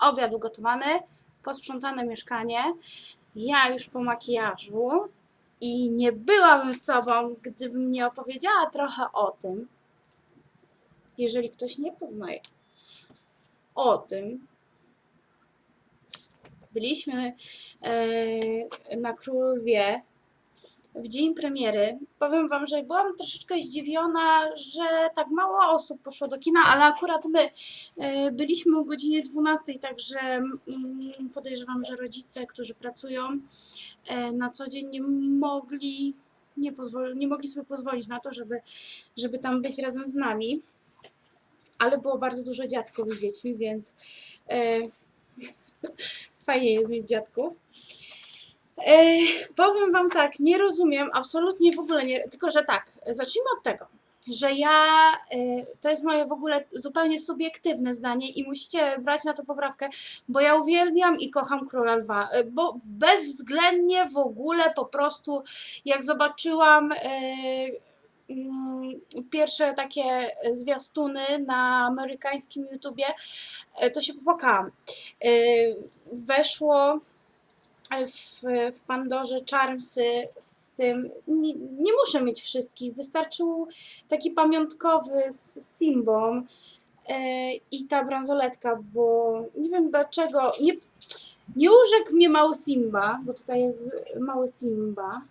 obiad ugotowany, posprzątane mieszkanie, ja już po makijażu i nie byłabym sobą, gdybym nie opowiedziała trochę o tym, jeżeli ktoś nie poznaje. O tym, byliśmy e, na Królowie w dzień premiery. Powiem Wam, że byłam troszeczkę zdziwiona, że tak mało osób poszło do kina, ale akurat my e, byliśmy o godzinie 12, także mm, podejrzewam, że rodzice, którzy pracują e, na co dzień nie mogli, nie, pozwol- nie mogli sobie pozwolić na to, żeby, żeby tam być razem z nami. Ale było bardzo dużo dziadków z dziećmi, więc e, fajnie jest mieć dziadków. Powiem Wam tak, nie rozumiem, absolutnie w ogóle nie, tylko że tak, zacznijmy od tego, że ja, e, to jest moje w ogóle zupełnie subiektywne zdanie i musicie brać na to poprawkę, bo ja uwielbiam i kocham Króla Lwa, e, bo bezwzględnie w ogóle po prostu jak zobaczyłam e, mm, pierwsze takie zwiastuny na amerykańskim YouTubie, to się popłakałam. Weszło w, w Pandorze Charmsy z tym. Nie, nie muszę mieć wszystkich, wystarczył taki pamiątkowy z Simbą e, i ta bransoletka, bo nie wiem dlaczego. Nie, nie urzekł mnie mały Simba, bo tutaj jest mały Simba.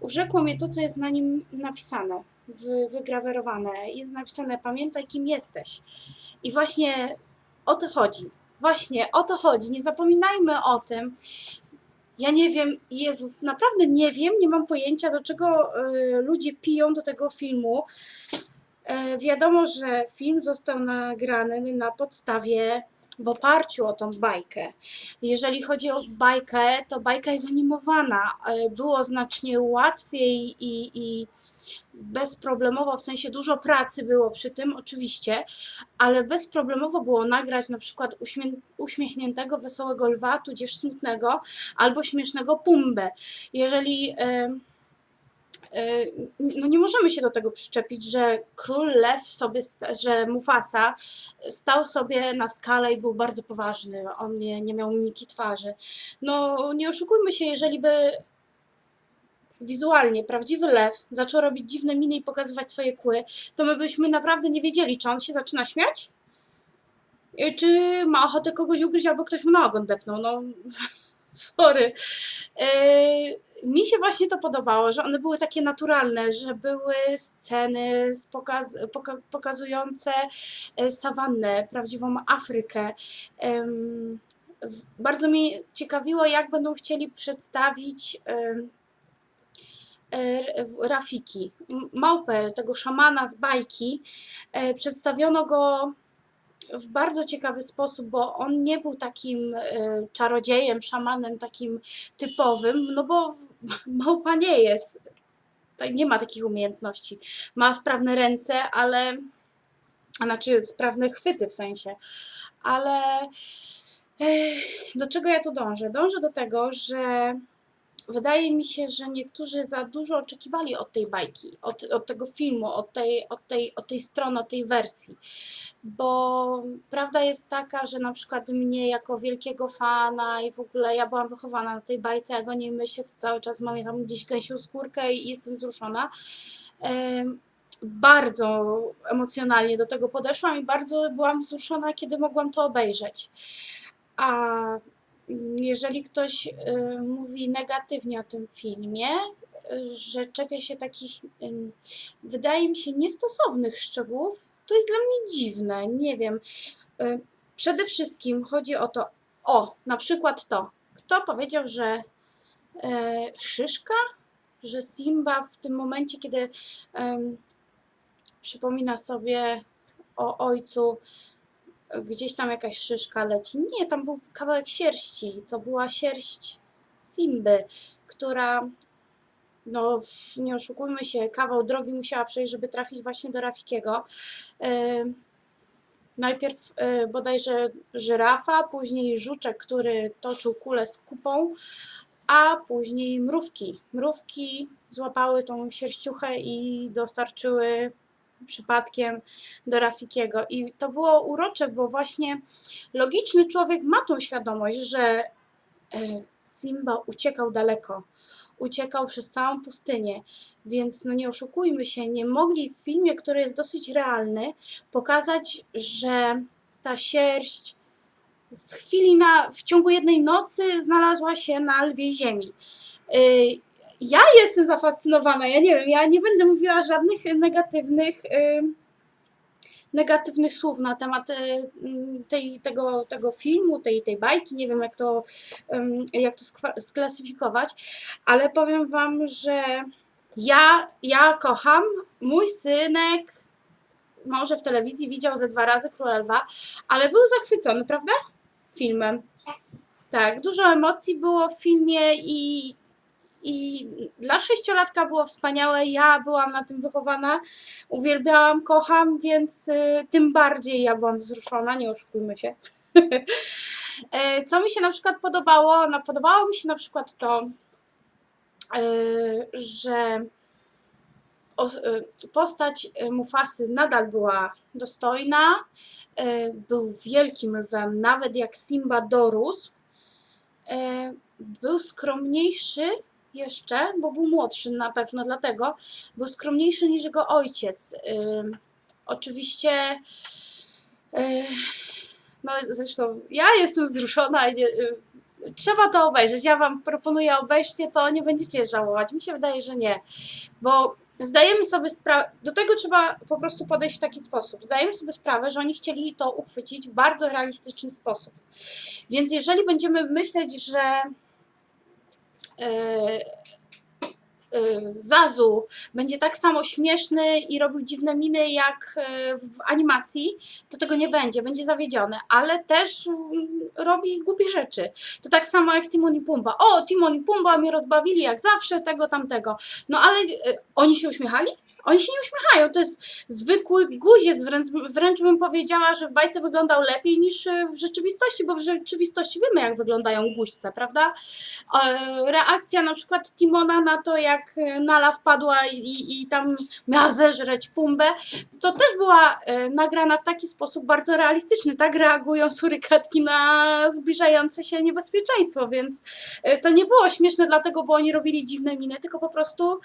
Urzekło mnie to, co jest na nim napisane, wy, wygrawerowane. Jest napisane: Pamiętaj, kim jesteś. I właśnie o to chodzi. Właśnie o to chodzi. Nie zapominajmy o tym. Ja nie wiem, Jezus, naprawdę nie wiem, nie mam pojęcia, do czego y, ludzie piją do tego filmu. E, wiadomo, że film został nagrany na podstawie, w oparciu o tą bajkę. Jeżeli chodzi o bajkę, to bajka jest animowana. E, było znacznie łatwiej i, i bezproblemowo, w sensie dużo pracy było przy tym, oczywiście, ale bezproblemowo było nagrać na przykład uśmie- uśmiechniętego, wesołego lwa, tudzież smutnego, albo śmiesznego pumbę. Jeżeli. E, no nie możemy się do tego przyczepić, że król lew sobie, że Mufasa stał sobie na skalę i był bardzo poważny. On nie, nie miał mimiki twarzy. No nie oszukujmy się, jeżeli by wizualnie prawdziwy lew zaczął robić dziwne miny i pokazywać swoje kły, to my byśmy naprawdę nie wiedzieli, czy on się zaczyna śmiać, y, czy ma ochotę kogoś ugryźć, albo ktoś mu na ogon depnął. No, sorry. Yy, mi się właśnie to podobało, że one były takie naturalne, że były sceny pokaz, poka, pokazujące e, sawannę, prawdziwą Afrykę. Bardzo mnie ciekawiło, jak będą chcieli przedstawić e, Rafiki, małpę, tego szamana z bajki. E, Przedstawiono go w bardzo ciekawy sposób, bo on nie był takim e, czarodziejem, szamanem takim typowym, no bo małpa nie jest. Nie ma takich umiejętności. Ma sprawne ręce, ale. Znaczy sprawne chwyty w sensie. Ale. e, Do czego ja tu dążę? Dążę do tego, że wydaje mi się, że niektórzy za dużo oczekiwali od tej bajki, od, od tego filmu, od tej, od, tej, od tej strony, od tej wersji. Bo prawda jest taka, że na przykład mnie jako wielkiego fana i w ogóle ja byłam wychowana na tej bajce, jak o niej myślę, to cały czas mam tam gdzieś gęsią skórkę i jestem wzruszona. Bardzo emocjonalnie do tego podeszłam i bardzo byłam wzruszona, kiedy mogłam to obejrzeć. A jeżeli ktoś y, mówi negatywnie o tym filmie, y, że czepia się takich, wydaje mi się, niestosownych szczegółów, to jest dla mnie dziwne. Nie wiem. Y, Przede wszystkim chodzi o to, o, na przykład to. Kto powiedział, że e, szyszka, że Simba w tym momencie, kiedy przypomina sobie o ojcu, gdzieś tam jakaś szyszka leci. Nie, tam był kawałek sierści. To była sierść Simby, która, no nie oszukujmy się, kawał drogi musiała przejść, żeby trafić właśnie do Rafikiego. Ym, Najpierw y, bodajże żyrafa, później żuczek, który toczył kulę z kupą, a później mrówki. Mrówki złapały tą sierściuchę i dostarczyły przypadkiem do Rafikiego. I to było urocze, bo właśnie logiczny człowiek ma tą świadomość, że e, Simba uciekał daleko. Uciekał przez całą pustynię, więc no nie oszukujmy się, nie mogli w filmie, który jest dosyć realny, pokazać, że ta sierść z chwili na, w ciągu jednej nocy znalazła się na lwiej ziemi. Y, Ja jestem zafascynowana, ja nie wiem, ja nie będę mówiła żadnych negatywnych, y, negatywnych słów na temat y, tej, tego, tego filmu, tej, tej bajki, nie wiem jak to, jak to sklasyfikować, ale powiem Wam, że ja, ja kocham, mój synek może w telewizji widział ze dwa razy Króla Lwa, ale był zachwycony, prawda? Filmem. Tak, dużo emocji było w filmie i, i dla sześciolatka było wspaniałe. Ja byłam na tym wychowana, uwielbiałam, kocham, więc y, tym bardziej ja byłam wzruszona, nie oszukujmy się. E, Co mi się na przykład podobało? No, podobało mi się na przykład to, y, że y, postać Mufasy nadal była dostojna, był wielkim lwem, nawet jak Simba dorósł. Był skromniejszy jeszcze, bo był młodszy na pewno, dlatego był skromniejszy niż jego ojciec. Y, Oczywiście, y, no zresztą ja jestem wzruszona i nie, y, trzeba to obejrzeć. Ja Wam proponuję obejrzcie to, nie będziecie żałować. Mi się wydaje, że nie, bo zdajemy sobie sprawę, do tego trzeba po prostu podejść w taki sposób. Zdajemy sobie sprawę, że oni chcieli to uchwycić w bardzo realistyczny sposób. Więc jeżeli będziemy myśleć, że Zazu będzie tak samo śmieszny i robił dziwne miny jak e, w animacji, to tego nie będzie, będzie zawiedziony, ale też mm, robi głupie rzeczy. To tak samo jak Timon i Pumba. O, Timon i Pumba mnie rozbawili jak zawsze, tego, tamtego. No ale oni się uśmiechali? Oni się nie uśmiechają, to jest zwykły guziec, wręcz, wręcz bym powiedziała, że w bajce wyglądał lepiej niż e, w rzeczywistości, bo w rzeczywistości wiemy jak wyglądają guźce, prawda? E, Reakcja na przykład Timona na to, jak e, Nala wpadła i, i tam miała zeżreć Pumbę, to też była nagrana w taki sposób bardzo realistyczny. Tak reagują surykatki na zbliżające się niebezpieczeństwo, więc to nie było śmieszne dlatego, bo oni robili dziwne miny, tylko po prostu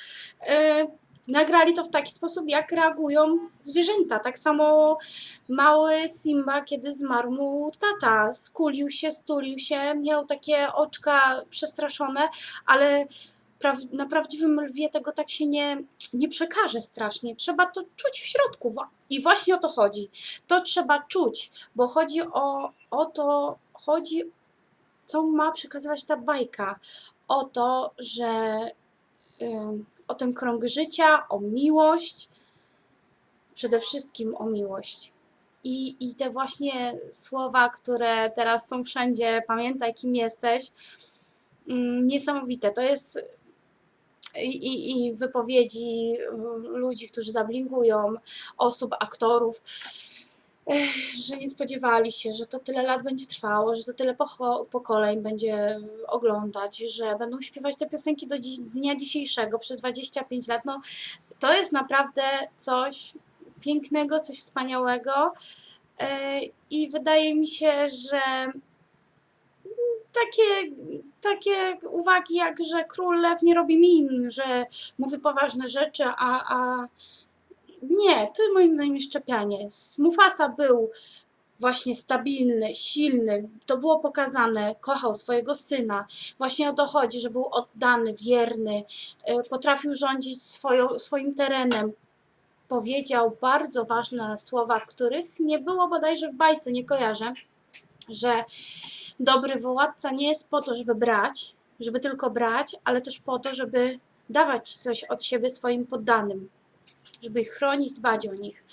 nagrali to w taki sposób, jak reagują zwierzęta. Tak samo mały Simba, kiedy zmarł mu tata, skulił się, stulił się, miał takie oczka przestraszone, ale praw- na prawdziwym lwie tego tak się nie, nie przekaże strasznie. Trzeba to czuć w środku i właśnie o to chodzi. To trzeba czuć, bo chodzi o, o to, chodzi co ma przekazywać ta bajka. O to, że o ten krąg życia, o miłość, przede wszystkim o miłość. I, I te właśnie słowa, które teraz są wszędzie, pamiętaj kim jesteś, mm, niesamowite. To jest i, i, i wypowiedzi mm, ludzi, którzy dubbingują, osób, aktorów, że nie spodziewali się, że to tyle lat będzie trwało, że to tyle pokoleń będzie oglądać, że będą śpiewać te piosenki do dnia dzisiejszego przez 25 lat. No, to jest naprawdę coś pięknego, coś wspaniałego. E, I wydaje mi się, że takie, takie uwagi, jak że król lew nie robi min, że mówi poważne rzeczy, a, a nie, to moim zdaniem jest szczepianie. Mufasa był właśnie stabilny, silny, to było pokazane, kochał swojego syna. Właśnie o to chodzi, że był oddany, wierny, e, potrafił rządzić swoją, swoim terenem. Powiedział bardzo ważne słowa, których nie było bodajże w bajce, nie kojarzę, że dobry władca nie jest po to, żeby brać, żeby tylko brać, ale też po to, żeby dawać coś od siebie swoim poddanym, żeby ich chronić, dbać o nich.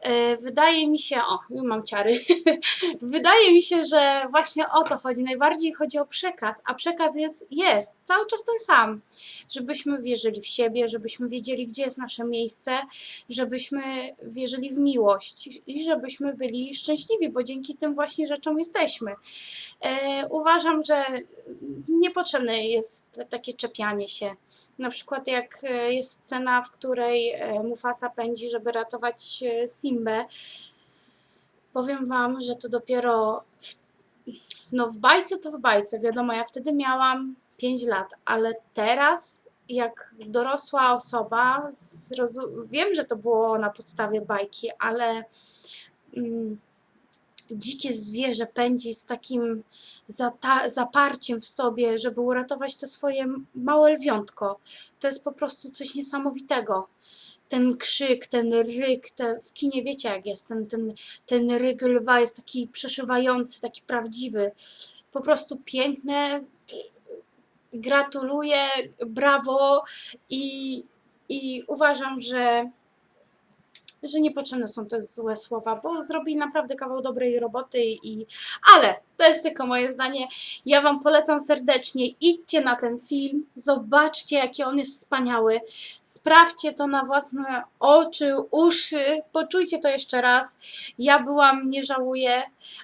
E, Wydaje mi się, o, już mam ciary. Wydaje mi się, że właśnie o to chodzi. Najbardziej chodzi o przekaz, a przekaz jest, jest cały czas ten sam. Żebyśmy wierzyli w siebie, żebyśmy wiedzieli, gdzie jest nasze miejsce, żebyśmy wierzyli w miłość i żebyśmy byli szczęśliwi, bo dzięki tym właśnie rzeczom jesteśmy. E, uważam, że niepotrzebne jest takie czepianie się. Na przykład jak e, jest scena, w której e, Mufasa pędzi, żeby ratować e, Simbę. Powiem wam, że to dopiero w, no w bajce to w bajce, wiadomo, ja wtedy miałam 5 lat, ale teraz jak dorosła osoba, wiem, że to było na podstawie bajki, ale mm, dzikie zwierzę pędzi z takim zaparciem w sobie, żeby uratować to swoje małe lwiątko. To jest po prostu coś niesamowitego. Ten krzyk, ten ryk, te, w kinie wiecie jak jest, ten, ten, ten ryk lwa jest taki przeszywający, taki prawdziwy. Po prostu piękne. Gratuluję, brawo i, i uważam, że że niepotrzebne są te złe słowa, bo zrobili naprawdę kawał dobrej roboty i ale to jest tylko moje zdanie. Ja wam polecam serdecznie, idźcie na ten film, zobaczcie jaki on jest wspaniały. Sprawdźcie to na własne oczy, uszy, poczujcie to jeszcze raz. Ja byłam, nie żałuję,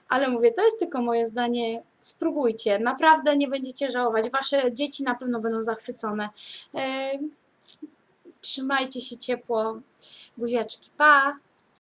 ale mówię, to jest tylko moje zdanie. Spróbujcie, naprawdę nie będziecie żałować. Wasze dzieci na pewno będą zachwycone. Trzymajcie się ciepło. Buziaczki, pa!